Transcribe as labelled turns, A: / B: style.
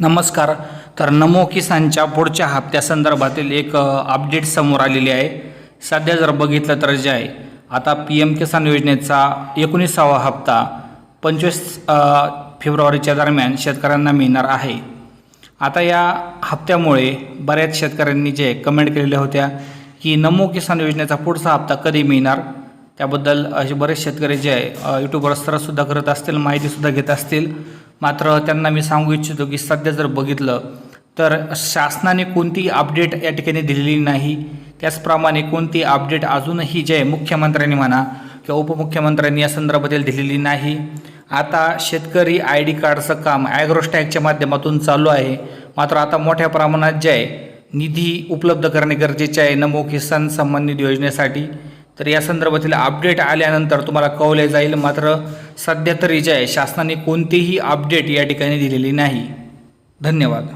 A: नमस्कार. तर नमो किसानच्या पुढच्या हप्त्यासंदर्भातील एक अपडेट समोर आलेली आहे. सध्या जर बघितलं तर जे आहे आता पी एम किसान योजनेचा एकोणीसावा हप्ता पंचवीस फेब्रुवारीच्या दरम्यान शेतकऱ्यांना मिळणार आहे. आता या हप्त्यामुळे बऱ्याच शेतकऱ्यांनी जे कमेंट केलेल्या होत्या की नमो किसान योजनेचा पुढचा हप्ता कधी मिळणार? त्याबद्दल असे बरेच शेतकरी जे आहे यूट्यूबवर सरसुद्धा करत असतील माहितीसुद्धा घेत असतील. मात्र त्यांना मी सांगू इच्छितो की सध्या जर बघितलं तर शासनाने कोणतीही अपडेट या ठिकाणी दिलेली नाही. त्याचप्रमाणे कोणती अपडेट अजूनही जे आहे मुख्यमंत्र्यांनी म्हणा किंवा उपमुख्यमंत्र्यांनी या संदर्भातील दिलेली नाही. आता शेतकरी आय डी कार्डचं काम ॲग्रोस्टॅगच्या माध्यमातून चालू आहे. मात्र आता मोठ्या प्रमाणात जे आहे निधी उपलब्ध करणे गरजेचे आहे नमो किसान सन्मान निधी योजनेसाठी. तर या संदर्भातील अपडेट आल्यानंतर तुम्हाला कळवले जाईल मात्र सध्या तरी जे आहे शासनाने कोणतीही अपडेट या ठिकाणी दिलेली नाही. धन्यवाद.